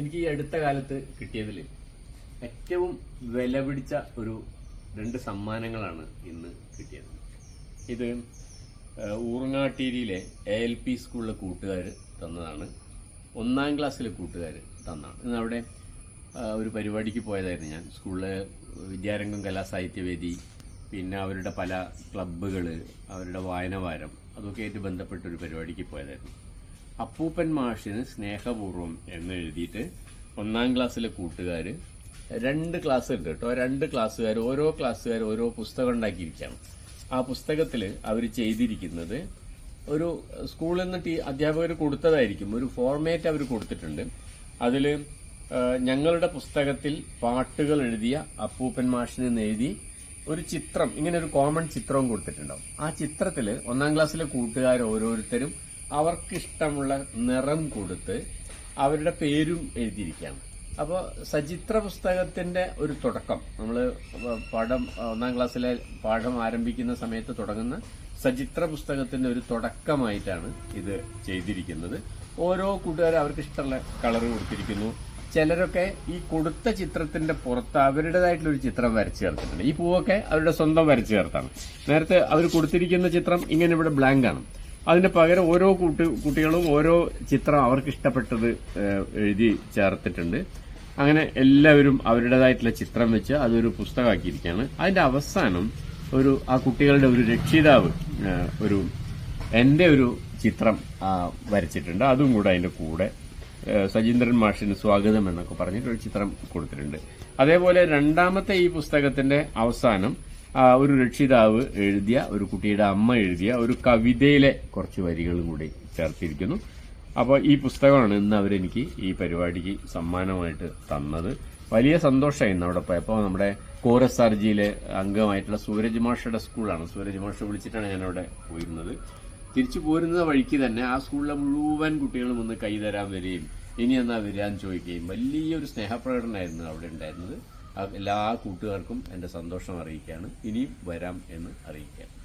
എനിക്ക് ഈ അടുത്ത കാലത്ത് കിട്ടിയതിൽ ഏറ്റവും വില പിടിച്ച ഒരു രണ്ട് സമ്മാനങ്ങളാണ് ഇന്ന് കിട്ടിയത്. ഇത് ഊറങ്ങാട്ടീരിയിലെ എ എൽ പി സ്കൂളിലെ കൂട്ടുകാർ തന്നതാണ്. ഒന്നാം ക്ലാസ്സിലെ കൂട്ടുകാർ തന്നതാണ് ഇന്ന് അവിടെ ഒരു പരിപാടിക്ക് പോയതായിരുന്നു ഞാൻ. സ്കൂളിലെ വിദ്യാരംഗം കലാസാഹിത്യവേദി പിന്നെ അവരുടെ പല ക്ലബ്ബുകൾ അവരുടെ വായനവാരം അതൊക്കെ ആയിട്ട് ബന്ധപ്പെട്ട ഒരു പരിപാടിക്ക് പോയതായിരുന്നു. അപ്പൂപ്പൻ മാഷിന് സ്നേഹപൂർവം എന്ന് എഴുതിയിട്ട് ഒന്നാം ക്ലാസ്സിലെ കൂട്ടുകാർ രണ്ട് ക്ലാസ് ഉണ്ട് കേട്ടോ. രണ്ട് ക്ലാസ്സുകാർ ഓരോ ക്ലാസ്സുകാർ ഓരോ പുസ്തകം ഉണ്ടാക്കിയിരിക്കുകയാണ്. ആ പുസ്തകത്തിൽ അവർ ചെയ്തിരിക്കുന്നത് ഒരു സ്കൂളിൽ നിന്ന് ടീ അധ്യാപകർ കൊടുത്തതായിരിക്കും. ഒരു ഫോർമാറ്റ് അവർ കൊടുത്തിട്ടുണ്ട്. അതിൽ ഞങ്ങളുടെ പുസ്തകത്തിൽ പാട്ടുകൾ എഴുതിയ അപ്പൂപ്പൻ മാഷിന് എഴുതി ഒരു ചിത്രം ഇങ്ങനെ ഒരു കോമൺ ചിത്രവും കൊടുത്തിട്ടുണ്ടാവും. ആ ചിത്രത്തിൽ ഒന്നാം ക്ലാസ്സിലെ കൂട്ടുകാർ ഓരോരുത്തരും അവർക്കിഷ്ടമുള്ള നിറം കൊടുത്ത് അവരുടെ പേരും എഴുതിയിരിക്കുകയാണ്. അപ്പോൾ സചിത്ര പുസ്തകത്തിന്റെ ഒരു തുടക്കം നമ്മൾ പാഠം ഒന്നാം ക്ലാസ്സിലെ പാഠം ആരംഭിക്കുന്ന സമയത്ത് തുടങ്ങുന്ന സചിത്ര പുസ്തകത്തിന്റെ ഒരു തുടക്കമായിട്ടാണ് ഇത് ചെയ്തിരിക്കുന്നത്. ഓരോ കൂട്ടുകാരും അവർക്ക് ഇഷ്ടമുള്ള കളർ കൊടുത്തിരിക്കുന്നു. ചിലരൊക്കെ ഈ കൊടുത്ത ചിത്രത്തിന്റെ പുറത്ത് അവരുടേതായിട്ടുള്ള ഒരു ചിത്രം വരച്ചു ചേർത്തിട്ടുണ്ട്. ഈ പൂവൊക്കെ അവരുടെ സ്വന്തം വരച്ചു ചേർത്താണ്. നേരത്തെ അവർ കൊടുത്തിരിക്കുന്ന ചിത്രം ഇങ്ങനെ ഇവിടെ ബ്ലാങ്ക് ആണ്. അതിന് പകരം ഓരോ കൂട്ടി കുട്ടികളും ഓരോ ചിത്രം അവർക്ക് ഇഷ്ടപ്പെട്ടത് എഴുതി ചേർത്തിട്ടുണ്ട്. അങ്ങനെ എല്ലാവരും അവരുടേതായിട്ടുള്ള ചിത്രം വെച്ച് അതൊരു പുസ്തകമാക്കിയിരിക്കുകയാണ്. അതിന്റെ അവസാനം ഒരു ആ കുട്ടികളുടെ ഒരു രക്ഷിതാവ് ഒരു എന്റെ ഒരു ചിത്രം വരച്ചിട്ടുണ്ട്. അതും കൂടെ അതിന്റെ കൂടെ സജീന്ദ്രൻ മാഷിന് സ്വാഗതം എന്നൊക്കെ പറഞ്ഞിട്ട് ഒരു ചിത്രം കൊടുത്തിട്ടുണ്ട്. അതേപോലെ രണ്ടാമത്തെ ഈ പുസ്തകത്തിന്റെ അവസാനം ഒരു രക്ഷിതാവ് എഴുതിയ ഒരു കുട്ടിയുടെ അമ്മ എഴുതിയ ഒരു കവിതയിലെ കുറച്ച് വരികളും കൂടി ചേർത്തിരിക്കുന്നു. അപ്പോൾ ഈ പുസ്തകമാണ് ഇന്ന് അവരെനിക്ക് ഈ പരിപാടിക്ക് സമ്മാനമായിട്ട് തന്നത്. വലിയ സന്തോഷമായിരുന്നു അവിടെ പോയപ്പോൾ. നമ്മുടെ കോറസ് ആർജിയിലെ അംഗമായിട്ടുള്ള സൂരജ് മാഷയുടെ സ്കൂളാണ്. സൂരജ് മാഷ വിളിച്ചിട്ടാണ് ഞാൻ അവിടെ പോയിരുന്നത്. തിരിച്ചു പോരുന്ന വഴിക്ക് തന്നെ ആ സ്കൂളിലെ മുഴുവൻ കുട്ടികളും ഒന്ന് കൈ തരാൻ വരികയും ഇനി എന്നാ വരാൻ ചോദിക്കുകയും വലിയൊരു സ്നേഹപ്രകടനമായിരുന്നു അവിടെ ഉണ്ടായിരുന്നത്. എല്ലാ കൂട്ടുകാർക്കും എന്റെ സന്തോഷം അറിയിക്കുകയാണ്. ഇനിയും വരാം എന്ന് അറിയിക്കാം